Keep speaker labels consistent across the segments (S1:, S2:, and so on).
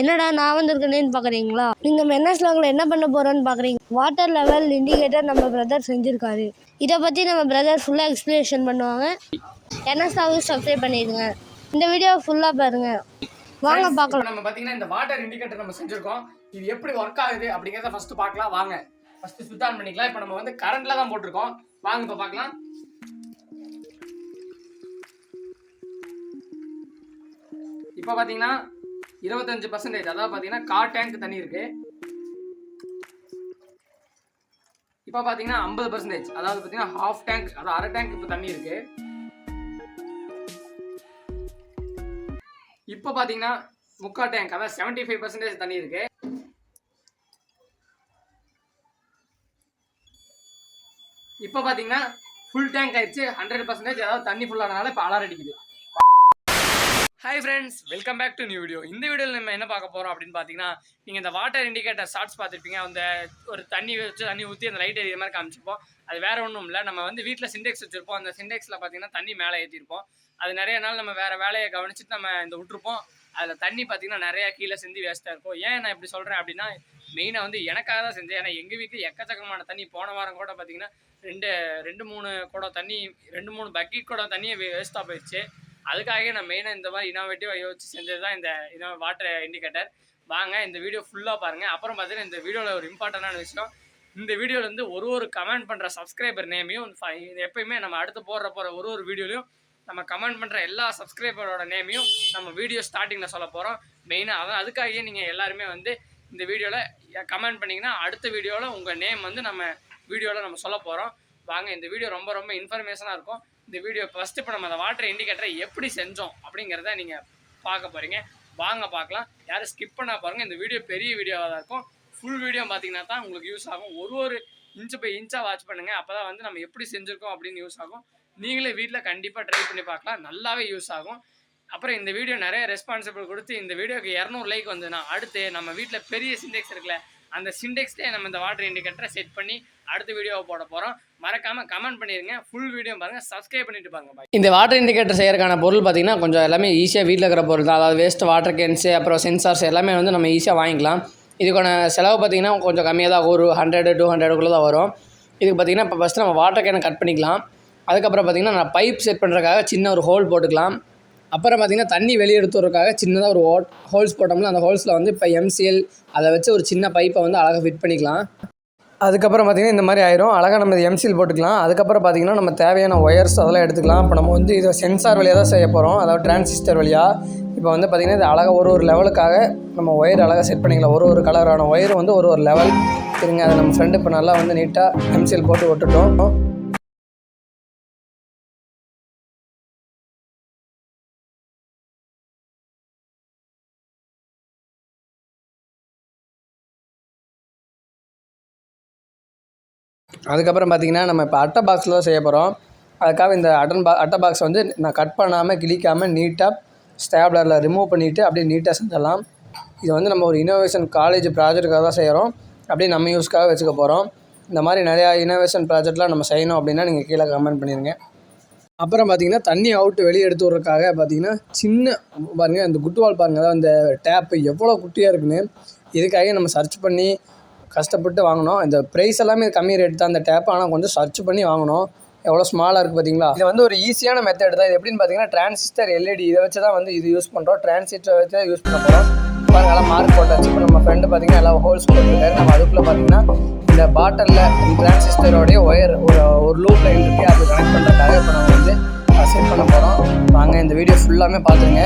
S1: என்னடா நான் வந்திருக்கேனேன்னு பார்க்குறீங்களா நீங்கள் மென்னஸ் லாங்கில் என்ன பண்ண போகிறோன்னு பார்க்குறீங்க வாட்டர் லெவல் இண்டிகேட்டர் நம்ம பிரதர் செஞ்சுருக்காரு. இதை பற்றி நம்ம பிரதர் ஃபுல்லாக எக்ஸ்பிளேஷன் பண்ணுவாங்க. என்எஸ் லாவுக்கு சப்ஸ்கிரைப் பண்ணிடுங்க. இந்த வீடியோ ஃபுல்லாக பாருங்கள் வாங்க பார்க்கலாம்
S2: நம்ம பாத்தீங்கன்னா இந்த வாட்டர் இண்டிகேட்டர் நம்ம செஞ்சிருக்கோம். இது எப்படி ஒர்க் ஆகுது அப்படிங்கறத ஃபர்ஸ்ட் பார்க்கலாம் வாங்க. ஃபர்ஸ்ட் சுவிட்ச் ஆன் பண்ணிக்கலாம். இப்போ நம்ம வந்து கரண்ட்ல தான் போட்டிருக்கோம். வாங்க இப்போ பார்க்கலாம் இப்போ பாத்தீங்கன்னா இருபத்தஞ்சு பர்சன்டேஜ் அதாவது பார்த்தீங்கன்னா கார் டேங்க் தண்ணி இருக்கு. இப்போ பார்த்தீங்கன்னா ஐம்பது பர்சன்டேஜ் அதாவது பார்த்தீங்கன்னா ஹாஃப் டேங்க் அதாவது அரை டேங்க் இப்போ தண்ணி இருக்கு. இப்போ பார்த்தீங்கன்னா முக்கா டேங்க் அதாவது செவன்டி ஃபைவ் பர்சன்டேஜ் தண்ணி இருக்கு. இப்போ பார்த்தீங்கன்னா ஃபுல் டேங்க் ஆயிடுச்சு ஹண்ட்ரட் பர்சன்டேஜ் அதாவது தண்ணி ஃபுல்லானனால இப்போ அலார் அடிக்குது. Hi friends welcome back to new video இந்த வீடியோவில் நம்ம என்ன பார்க்க போகிறோம் அப்படின்னு பார்த்தீங்கன்னா நீங்கள் இந்த வாட்டர் இண்டிகேட்டர் ஷார்ட்ஸ் பார்த்துருப்பீங்க. அந்த ஒரு தண்ணி வச்சு தண்ணி ஊற்றி அந்த லைட் எரியுற மாதிரி காமிச்சிருப்போம். அது வேறு ஒன்றும் இல்லை. நம்ம வந்து வீட்டில் சிண்டெக்ஸ் வச்சுருப்போம். அந்த சிண்டெக்ஸில் பார்த்தீங்கன்னா தண்ணி மேலே ஏற்றிருப்போம் அது நிறைய நாள் நம்ம வேறு வேலையை கவனிச்சுட்டு நம்ம இந்த விட்டுருப்போம். அதில் தண்ணி பார்த்தீங்கன்னா நிறையா கீழே சிந்தி வேஸ்ட்டாக இருக்கும். ஏன் நான் இப்படி சொல்கிறேன் அப்படின்னா மெயினாக வந்து எனக்காக தான் செஞ்சேன். ஏன்னா எங்கள் வீட்டில் எக்கச்சக்கமான தண்ணி போன வாரம் கூட பார்த்தீங்கன்னா ரெண்டு ரெண்டு மூணு குடம் தண்ணி ரெண்டு மூணு பக்கெட் குடம் தண்ணியை வேஸ்ட்டாக போயிடுச்சு அதுக்காகவே நான் மெயினாக இந்த மாதிரி இனோவேட்டிவாக யோசிச்சு செஞ்சது தான் இந்த இனோ வாட்டர் இண்டிகேட்டர் வாங்க இந்த வீடியோ ஃபுல்லாக பாருங்கள் அப்புறம் பார்த்தீங்கன்னா இந்த வீடியோவில் ஒரு இம்பார்ட்டண்டான விஷயம். இந்த வீடியோவில் வந்து ஒரு ஒரு கமெண்ட் பண்ணுற சப்ஸ்கிரைபர் நேமையும் எப்பயுமே நம்ம அடுத்து போடுற போகிற ஒரு ஒரு வீடியோலையும் நம்ம கமெண்ட் பண்ணுற எல்லா சப்ஸ்கிரைபரோட நேமையும் நம்ம வீடியோ ஸ்டார்டிங்கில் சொல்ல போகிறோம் மெயினாக அதான் அதுக்காகவே நீங்கள் எல்லாருமே வந்து இந்த வீடியோவில் கமெண்ட் பண்ணிங்கன்னா அடுத்த வீடியோவில் உங்கள் நேம் வந்து நம்ம வீடியோவில் நம்ம சொல்ல போகிறோம் வாங்க இந்த வீடியோ ரொம்ப ரொம்ப இன்ஃபர்மேஷனாக இருக்கும். இந்த வீடியோ ஃபஸ்ட்டு இப்போ நம்ம அந்த வாட்டர் இண்டிகேட்டரை எப்படி செஞ்சோம் அப்படிங்கிறத நீங்கள் பார்க்க போகிறீங்க வாங்க பார்க்கலாம். யாரும் ஸ்கிப் பண்ணால் பாருங்கள் இந்த வீடியோ பெரிய வீடியோவாக தான் இருக்கும். ஃபுல் வீடியோ பார்த்தீங்கன்னா தான் உங்களுக்கு யூஸ் ஆகும். ஒரு ஒரு இன்ச்சு போய் இன்ச்சாக வாட்ச் பண்ணுங்கள் அப்போ தான் வந்து நம்ம எப்படி செஞ்சுருக்கோம் அப்படின்னு யூஸ் ஆகும். நீங்களே வீட்டில் கண்டிப்பாக ட்ரை பண்ணி பார்க்கலாம். நல்லாவே யூஸ் ஆகும். அப்புறம் இந்த வீடியோ நிறைய ரெஸ்பான்சிபிள் கொடுத்து இந்த வீடியோக்கு இரநூறு லைக் வந்ததுன்னா அடுத்து நம்ம வீட்டில் பெரிய சிண்டெக்ஸ் இருக்குல்ல அந்த சிண்டெக்ஸ்லேயே நம்ம இந்த வாட்டர் இண்டிகேட்டரை செட் பண்ணி அடுத்த வீடியோவை போட போகிறோம் மறக்காமல் கமெண்ட் பண்ணிடுங்க ஃபுல் வீடியோ பாருங்கள் சப்ஸ்கிரைப் பண்ணிட்டு பாருங்க. இந்த வாட்டர் இண்டிகேட்டர் செய்யறதுக்கான பொருள் பார்த்தீங்கன்னா கொஞ்சம் எல்லாமே ஈஸியாக வீட்டில் இருக்கிற பொருள் தான். அதாவது வேஸ்ட் வாட்டர் கேன்ஸு அப்புறம் சென்சார்ஸ் எல்லாமே வந்து நம்ம ஈஸியாக வாங்கிக்கலாம். இதுக்கான செலவு பார்த்தீங்கன்னா கொஞ்சம் கம்மியாக தான். ஒரு ஹண்ட்ரடு டூ ஹண்ட்ரடுக்குள்ளே தான் வரும். இதுக்கு பார்த்தீங்கன்னா இப்போ ஃபஸ்ட்டு நம்ம வாட்டர் கேனை கட் பண்ணிக்கலாம். அதுக்கப்புறம் பார்த்தீங்கன்னா நான் பைப் செட் பண்ணுறதுக்காக சின்ன ஒரு ஹோல் போட்டுக்கலாம். அப்புறம் பார்த்தீங்கன்னா தண்ணி வெளியே எடுத்துறதுக்காக சின்னதாக ஒரு ஹோல் ஹோல்ஸ் போட்டோம்னா அந்த ஹோல்ஸில் வந்து இப்போ எம்சிஎல் அதை வச்சு ஒரு சின்ன பைப்பை வந்து அழகாக ஃபிட் பண்ணிக்கலாம். அதுக்கப்புறம் பார்த்திங்கன்னா இந்த மாதிரி ஆயிரும். அழகாக நம்ம எம்சிஎல் போட்டுக்கலாம். அதுக்கப்புறம் பார்த்திங்கன்னா நம்ம தேவையான ஒயர்ஸ் அதெல்லாம் எடுத்துக்கலாம். இப்போ நம்ம வந்து இதை சென்சார் வழியாக தான் செய்ய போகிறோம் அதாவது டிரான்சிஸ்டர் வழியாக இப்போ வந்து பார்த்திங்கன்னா இது அழகாக ஒரு ஒரு லெவலுக்காக நம்ம ஒயர் அழகாக செட் பண்ணிக்கலாம். ஒரு ஒரு கலரான ஒயர் வந்து ஒரு ஒரு லெவல் சரிங்க அதை நம்ம ஃப்ரெண்டு இப்போ நல்லா வந்து நீட்டாக எம்சிஎல் போட்டு விட்டுட்டோம். அதுக்கப்புறம் பார்த்திங்கன்னா நம்ம இப்போ அட்டை பாக்ஸில் தான் செய்ய போகிறோம் அதுக்காக இந்த அட்டன் பா அட்டை பாக்ஸ் வந்து நான் கட் பண்ணாமல் கிழிக்காமல் நீட்டாக ஸ்டேப்லரில் ரிமூவ் பண்ணிவிட்டு அப்படியே நீட்டாக செஞ்சிடலாம். இது வந்து நம்ம ஒரு இனோவேஷன் காலேஜ் ப்ராஜெக்ட்டுக்காக தான் செய்கிறோம் அப்படியே நம்ம யூஸ்க்காக வச்சுக்க போகிறோம் இந்த மாதிரி நிறையா இனோவேஷன் ப்ராஜெக்ட்லாம் நம்ம செய்யணும் அப்படின்னா நீங்கள் கீழே கமெண்ட் பண்ணிடுங்க அப்புறம் பார்த்தீங்கன்னா தண்ணி அவுட்டு வெளியே எடுத்து விட்றதுக்காக பார்த்தீங்கன்னா சின்ன பாருங்கள் அந்த குட்டுவால் பாருங்கள் அதாவது அந்த டேப்பு எவ்வளோ குட்டியாக இருக்குன்னு இதுக்காக நம்ம சர்ச் பண்ணி கஷ்டப்பட்டு வாங்கினோம் இந்த ப்ரைஸ் எல்லாமே கம்மி ரேட் தான். அந்த டேப் ஆனால் கொஞ்சம் சர்ச் பண்ணி வாங்கினோம் எவ்வளோ ஸ்மாலாக இருக்குது பார்த்தீங்களா இது வந்து ஒரு ஈஸியான மெத்தட் தான். இது எப்படின்னு பார்த்தீங்கன்னா டிரான்சிஸ்டர் எல்இடி இதை வச்சு தான் வந்து இது யூஸ் பண்ணுறோம் டிரான்சிஸ்டர் வச்சு தான் யூஸ் பண்ண போகிறோம் பாருங்க எல்லாம் மார்க் போட்டாச்சு இப்போ நம்ம ஃப்ரெண்டு பார்த்தீங்கன்னா எல்லாம் ஹோல்ஸ் போட்டுருக்காரு நம்ம அதுக்குள்ளே பார்த்தீங்கன்னா இந்த பாட்டிலில் டிரான்சிஸ்டரோடைய ஒயர் ஒரு ஒரு லூப் லைன் இருக்குது அது கனெக்ட் பண்ணுறதுக்காக இப்போ நம்ம வந்து செட் பண்ண போகிறோம் வாங்க இந்த வீடியோ ஃபுல்லாமே பார்த்துருங்க.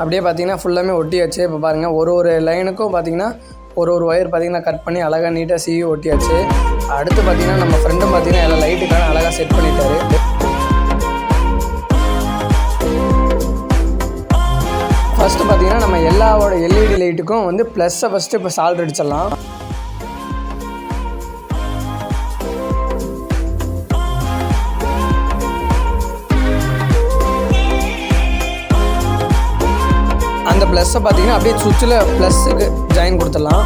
S2: அப்படியே பார்த்தீங்கன்னா ஃபுல்லாமே ஒட்டியாச்சு. இப்போ பாருங்கள் ஒரு ஒரு லைனுக்கும் பார்த்தீங்கன்னா ஒரு ஒரு ஒயர் பார்த்தீங்கன்னா கட் பண்ணி அழகாக நீட்டாக சீவி ஒட்டியாச்சு. அடுத்து பார்த்தீங்கன்னா நம்ம ஃப்ரெண்டும் பார்த்தீங்கன்னா எல்லாம் லைட்டுக்கான அழகாக செட் பண்ணிட்டாரு. ஃபஸ்ட்டு பார்த்தீங்கன்னா நம்ம எல்லாவோட எல்இடி லைட்டுக்கும் வந்து ப்ளஸ்ஸை ஃபஸ்ட்டு இப்போ சால்ட் அடிச்சிடலாம். ப்ளஸ்ஸை பார்த்தீங்கன்னா அப்படியே சுவிட்சில் ப்ளஸ்ஸுக்கு ஜாயின் கொடுத்துடலாம்.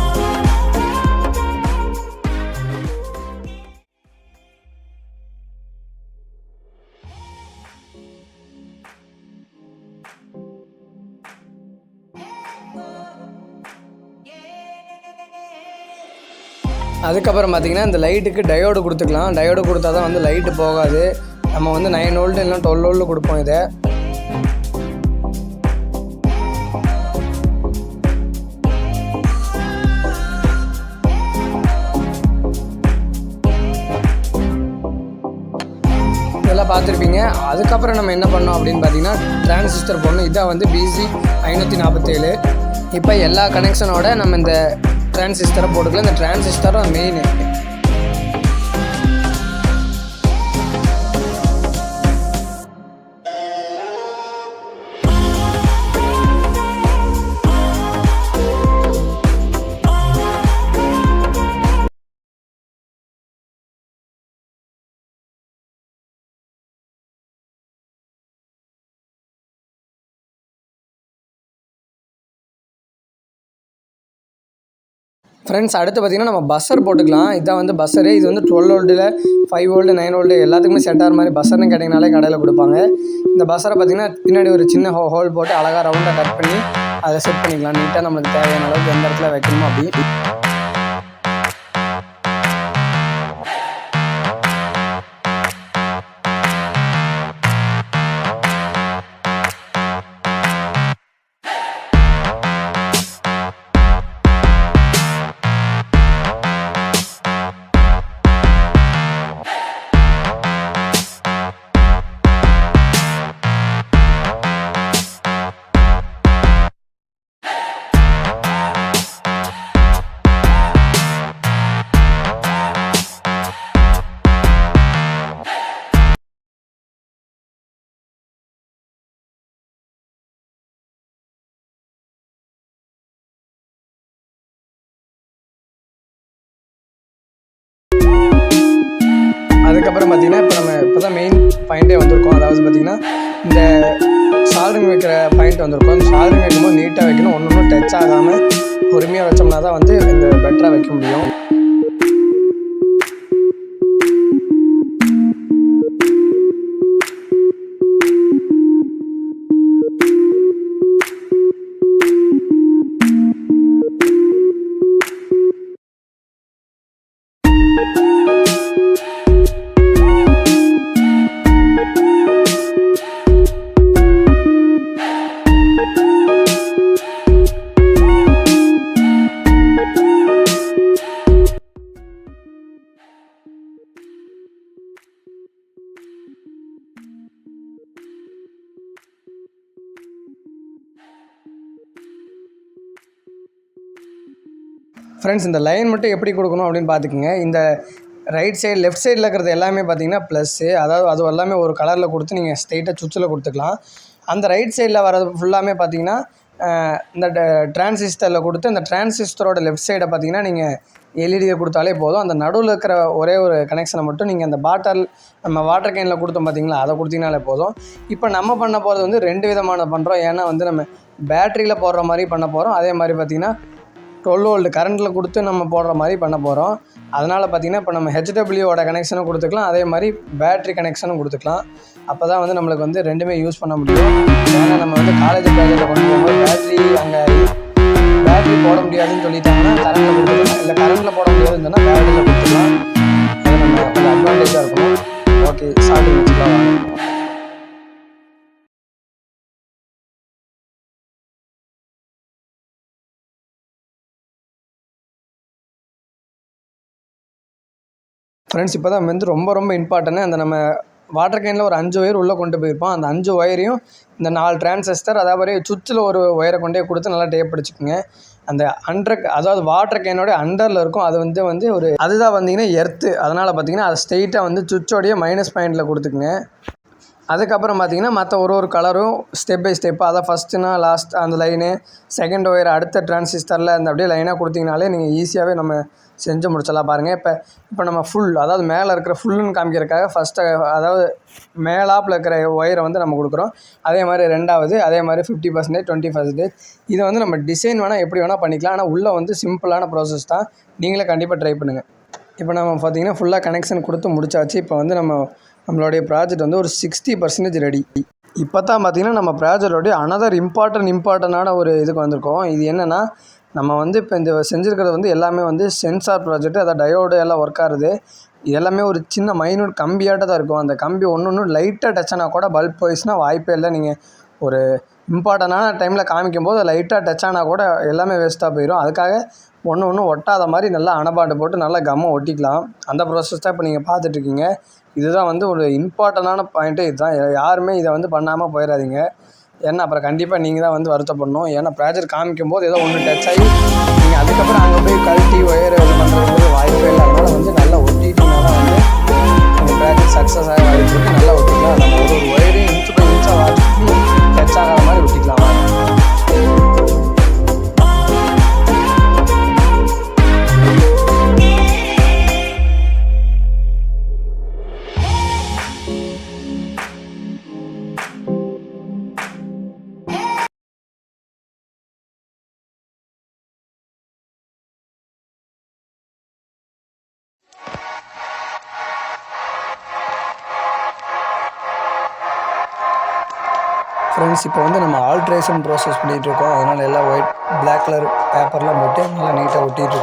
S2: அதுக்கப்புறம் பார்த்தீங்கன்னா இந்த லைட்டுக்கு டயோடு கொடுத்துக்கலாம். டயோடு கொடுத்தா தான் வந்து லைட்டு போகாது. நம்ம வந்து நைன் ஓல்டு இல்லைன்னா டுவெல் ஓல்டு கொடுப்போம் இதை. அதுக்கப்புறம் நம்ம என்ன பண்ணோம் அப்படின்னு பார்த்தீங்கன்னா டிரான்சிஸ்டர் போடணும் இதான் வந்து பிசி ஐநூற்றி நாற்பத்தேழு இப்போ எல்லா கனெக்ஷனோட நம்ம இந்த டிரான்சிஸ்டரை போட்டுக்கலாம். இந்த டிரான்சிஸ்டரும் மெயின் ஃப்ரெண்ட்ஸ் அடுத்து பார்த்தீங்கன்னா நம்ம பஸ்ஸர் போட்டுக்கலாம். இதான் வந்து பஸ்ஸரு இது வந்து டுவெல் வோல்ட்டில் ஃபைவ் வோல்ட்டு நைன் வோல்ட்டு எல்லாத்துக்குமே செட் ஆகிற மாதிரி பஸ்ஸர்னு கேட்டிங்கனாலே கடையில் கொடுப்பாங்க. இந்த பஸ்ஸரை பார்த்தீங்கன்னா பின்னாடி ஒரு சின்ன ஹோ ஹோல் போட்டு அழகாக ரவுண்டாக கட் பண்ணி அதை செட் பண்ணிக்கலாம். நீட்டாக நம்மளுக்கு தேவையான அளவுக்கு எந்த இடத்துல வைக்கணுமோ அப்படி பாயிண்டே வந்திருக்கும். அதாவது பார்த்தீங்கன்னா இந்த சால்ரிங் வைக்கிற பாயிண்ட் வந்திருக்கும். அந்த சால்ரிங் வைக்கும்போது நீட்டாக வைக்கணும் ஒன்று ஒன்றும் டச் ஆகாமல் பொறுமையாக வச்சோம்னா தான் வந்து இந்த பெட்டராக வைக்க முடியும். ஃப்ரெண்ட்ஸ் இந்த லைன் மட்டும் எப்படி கொடுக்கணும் அப்படின்னு பார்த்துக்குங்க. இந்த ரைட் சைடு லெஃப்ட் சைடில் இருக்கிறது எல்லாமே பார்த்தீங்கன்னா ப்ளஸ்ஸு அதாவது அது எல்லாமே ஒரு கலரில் கொடுத்து நீங்கள் ஸ்ட்ரெயிட்டாக சுவிட்சில் கொடுத்துக்கலாம். அந்த ரைட் சைடில் வர்றது ஃபுல்லாமே பார்த்தீங்கன்னா இந்த டிரான்சிஸ்டரில் கொடுத்து அந்த டிரான்சிஸ்டரோட லெஃப்ட் சைடை பார்த்தீங்கன்னா நீங்கள் எல்இடியை கொடுத்தாலே போதும். அந்த நடுவில் இருக்கிற ஒரே ஒரு கனெக்ஷனை மட்டும் நீங்கள் அந்த பாட்டில் நம்ம வாட்டர் கேனில் கொடுத்தோம் பார்த்தீங்களா அதை கொடுத்தீங்கனாலே போதும். இப்போ நம்ம பண்ண போகிறது வந்து ரெண்டு விதமான பண்ணுறோம் ஏன்னா வந்து நம்ம பேட்டரியில் போடுற மாதிரி பண்ண போகிறோம் அதே மாதிரி பார்த்தீங்கன்னா டுவெல் வோல்ட் கரண்ட்டில் கொடுத்து நம்ம போடுற மாதிரி பண்ண போகிறோம் அதனால் பார்த்திங்கன்னா இப்போ நம்ம ஹெச்டபிள்யூவோட கனெக்ஷனும் கொடுத்துக்கலாம். அதே மாதிரி பேட்ரி கனெக்ஷனும் கொடுத்துக்கலாம். அப்போ தான் வந்து நம்மளுக்கு வந்து ரெண்டுமே யூஸ் பண்ண முடியும். ஏன்னா நம்ம வந்து காலேஜ் பேக்கெட்டில் கொண்டு போகும்போது பேட்ரி அங்கே பேட்ரி போட முடியாதுன்னு சொல்லிட்டாங்கன்னா கரண்ட்டில் கொடுத்துக்கலாம். இல்லை கரண்ட்டில் போட முடியாதுன்னு சொன்னால் பேட்டரியில் கொடுத்துக்கலாம். அது நம்ம கொஞ்சம் அட்வான்டேஜாக இருக்கணும். ஓகே ஸ்டார்டிங் ஃப்ரெண்ட்ஸ் இப்போ தான் வந்து ரொம்ப ரொம்ப இம்பார்ட்டன்ட் அந்த நம்ம வாட்டர் கேனில் ஒரு அஞ்சு ஒயர் உள்ளே கொண்டு போயிருப்போம். அந்த அஞ்சு ஒயரையும் இந்த நாலு டிரான்சிஸ்டர் அதாவது சுவிட்சில் ஒரு ஒயரை கொண்டே கொடுத்து நல்லா டேப் பிடிச்சிக்குங்க அந்த அண்டர் அதாவது வாட்டர் கேனோட அண்டரில் இருக்கும். அது வந்து வந்து ஒரு அதுதான் வந்தீங்கன்னா எர்த்து அதனால் பார்த்தீங்கன்னா அதை ஸ்ட்ரெயிட்டாக வந்து சுவிட்சோடைய மைனஸ் பாயிண்டில் கொடுத்துக்குங்க. அதுக்கப்புறம் பார்த்தீங்கன்னா மற்ற ஒரு ஒரு கலரும் ஸ்டெப் பை ஸ்டெப் அதான் ஃபஸ்ட்டுனா லாஸ்ட் அந்த லைனு செகண்ட் ஒயர் அடுத்த டிரான்சிஸ்டரில் அந்த அப்படியே லைனாக கொடுத்தீங்கனாலே நீங்கள் ஈஸியாகவே நம்ம செஞ்சு முடிச்சலாம் பாருங்கள் இப்போ இப்போ நம்ம ஃபுல் அதாவது மேலே இருக்கிற ஃபுல்லுன்னு காமிக்கிறதுக்காக ஃபஸ்ட்டு அதாவது மேலாப்பில் இருக்கிற ஒயரை வந்து நம்ம கொடுக்குறோம். அதே மாதிரி ரெண்டாவது அதே மாதிரி ஃபிஃப்டி பர்சன்டேஜ் டுவெண்ட்டி பர்சன்டேஜ் இதை வந்து நம்ம டிசைன் வேணால் எப்படி வேணால் பண்ணிக்கலாம். ஆனால் உள்ளே வந்து சிம்பிளான ப்ராசஸ் தான். நீங்களே கண்டிப்பாக ட்ரை பண்ணுங்கள் இப்போ நம்ம பார்த்தீங்கன்னா ஃபுல்லாக கனெக்ஷன் கொடுத்து முடிச்சாச்சு. இப்போ வந்து நம்ம நம்மளுடைய ப்ராஜெக்ட் வந்து ஒரு சிக்ஸ்டி பர்சன்டேஜ் ரெடி இப்போ தான் பார்த்தீங்கன்னா நம்ம ப்ராஜெக்டோடைய அனதர் இம்பார்ட்டன்ட் இம்பார்ட்டண்டான ஒரு இதுக்கு வந்திருக்கோம். இது என்னென்னா நம்ம வந்து இப்போ இந்த செஞ்சுருக்கிறது வந்து எல்லாமே வந்து சென்சார் ப்ராஜெக்ட் அதான் டயோடு எல்லாம் ஒர்க் ஆகுது. எல்லாமே ஒரு சின்ன மைனூட் கம்பியாட்ட தான் இருக்கும். அந்த கம்பி ஒன்று ஒன்று லைட்டாக டச் ஆனால் கூட பல்ப் போயிடுச்சுன்னா வாய்ப்பே இல்லை. நீங்கள் ஒரு இம்பார்ட்டண்டான டைமில் காமிக்கும் போது லைட்டாக டச் ஆனால் கூட எல்லாமே வேஸ்ட்டாக போயிடும் அதுக்காக ஒன்று ஒன்று ஒட்டாத மாதிரி நல்லா அணபாண்டு போட்டு நல்லா கம்மை ஒட்டிக்கலாம். அந்த ப்ராசஸ் தான் இப்போ நீங்கள் பார்த்துட்ருக்கீங்க இதுதான் வந்து ஒரு இம்பார்ட்டண்டான பாயிண்ட்டு இதுதான் யாருமே இதை வந்து பண்ணாமல் போயிடாதீங்க ஏன்னா அப்புறம் கண்டிப்பாக நீங்கள் தான் வந்து வருத்தப்படணும். ஏன்னா ப்ராஜெக்ட் காமிக்கும் போது ஏதோ ஒன்று டச் ஆகி நீங்கள் அதுக்கப்புறம் அங்கே போய் கழட்டி ஒயர் இது பண்ணுறதுக்கு வாய்ப்பே இல்லை. வந்து ஃப்ரெண்ட்ஸ் இப்போ வந்து நம்ம ஆல்ட்ரேஷன் ப்ராசஸ் பண்ணிகிட்டு இருக்கோம். அதனால் எல்லாம் ஒயிட் பிளாக் கலர் பேப்பர்லாம் போட்டு நல்லா நீட்டாக ஒட்டிகிட்டு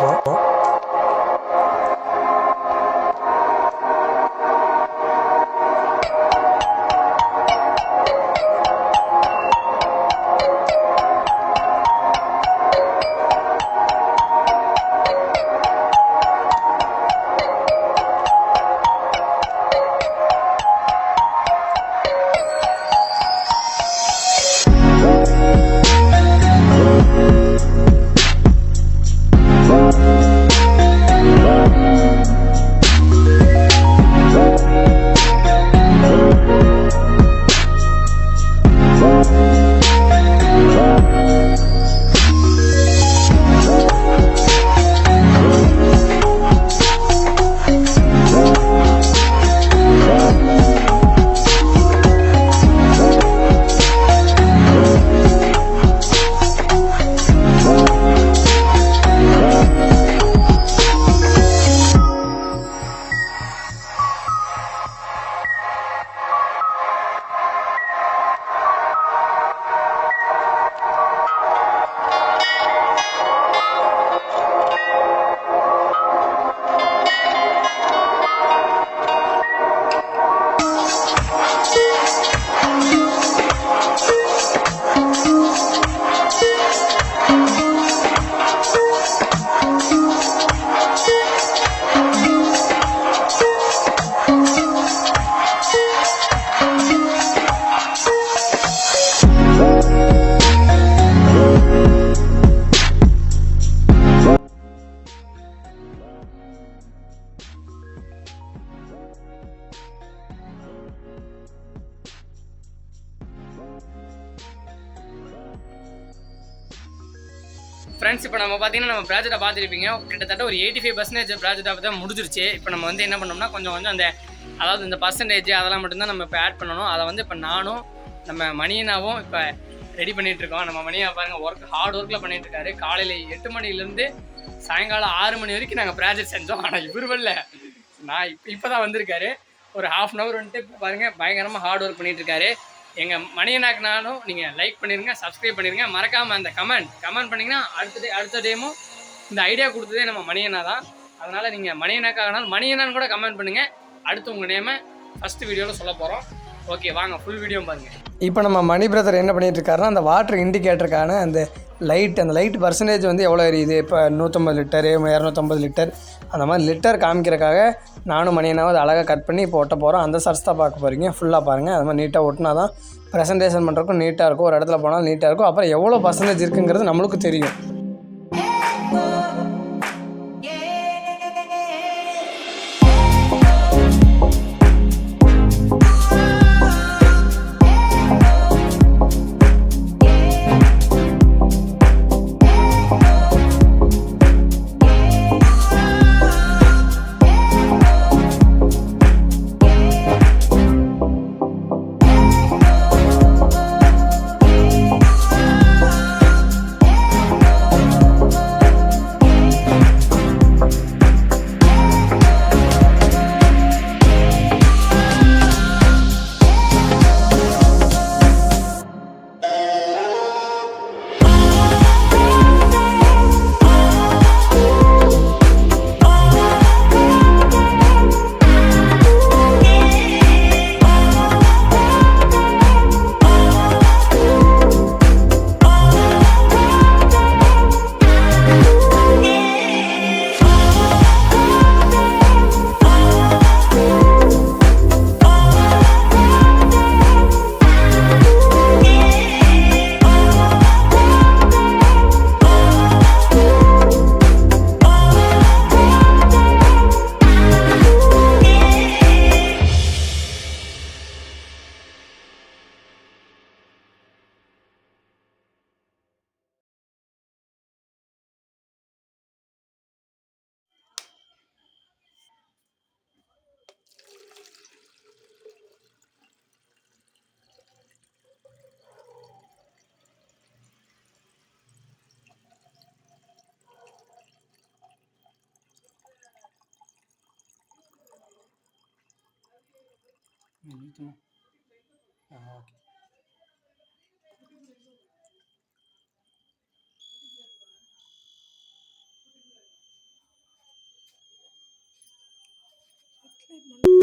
S3: பார்த்தீங்கன்னா நம்ம ப்ராஜெக்டை பார்த்துருப்பீங்க. கிட்டத்தட்ட ஒரு எயிட்டி ஃபைவ் பர்சன்டேஜ் ப்ராஜெக்டாக தான் முடிஞ்சிருச்சு. இப்போ நம்ம வந்து என்ன பண்ணோம்னா கொஞ்சம் கொஞ்சம் அந்த அதாவது இந்த பர்சன்டேஜ் அதெல்லாம் மட்டும்தான் நம்ம இப்போ ஆட் பண்ணணும். அதை வந்து இப்போ நானும் நம்ம மணியனாவும் இப்போ ரெடி பண்ணிட்டு இருக்கோம் நம்ம மணியா பாருங்க ஒர்க் ஹார்ட் ஒர்க்கில் பண்ணிட்டு இருக்காரு காலையில் எட்டு மணிலேருந்து சாயங்காலம் ஆறு மணி வரைக்கும் நாங்கள் ப்ராஜெக்ட் செஞ்சோம். ஆனால் இவர் வரல. நான் இப்போ இப்போ தான் வந்திருக்காரு. ஒரு ஹாஃப் அன் ஹவர் வந்துட்டு இப்போ பாருங்க பயங்கரமாக ஹார்ட் ஒர்க் பண்ணிட்டு இருக்காரு எங்கள் மணியனாக்குனாலும் நீங்கள் லைக் பண்ணிடுங்க சப்ஸ்கிரைப் பண்ணிருங்க. மறக்காமல் அந்த கமெண்ட் கமெண்ட் பண்ணிங்கன்னா அடுத்த டே அடுத்த டைமும் இந்த ஐடியா கொடுத்ததே நம்ம மணியனா தான். அதனால் நீங்கள் மணியனாக்காகனாலும் மணியனான்னு கூட கமெண்ட் பண்ணுங்கள் அடுத்து உங்கள் நேமை ஃபஸ்ட்டு வீடியோவில் சொல்ல போகிறோம் ஓகே வாங்க ஃபுல் வீடியோ பாருங்கள்
S2: இப்போ நம்ம மணி பிரதர் என்ன பண்ணிட்டு இருக்காருன்னா அந்த வாட்டர் இண்டிகேட்டருக்கான அந்த லைட் அந்த லைட் பர்சன்டேஜ் வந்து எவ்வளோ எரியுது? இப்போ நூற்றம்பது லிட்டரு இரநூத்தம்பது லிட்டர் அந்த மாதிரி லிட்டர் காமிக்கிறக்காக நானும் மணியனாவது அழகாக கட் பண்ணி இப்போ ஒட்ட போகிறோம் அந்த சர்ச் தான் பார்க்க போகிறீங்க ஃபுல்லாக பாருங்கள் அது மாதிரி நீட்டாக ஒட்டினா தான் ப்ரெசன்டேஷன் பண்ணுறக்கும் நீட்டாக இருக்கும். ஒரு இடத்துல போனால் நீட்டாக இருக்கும். அப்புறம் எவ்வளோ பர்சன்டேஜ் இருக்குங்கிறது நம்மளுக்கு தெரியும். Venito. Ah, ok. Okay,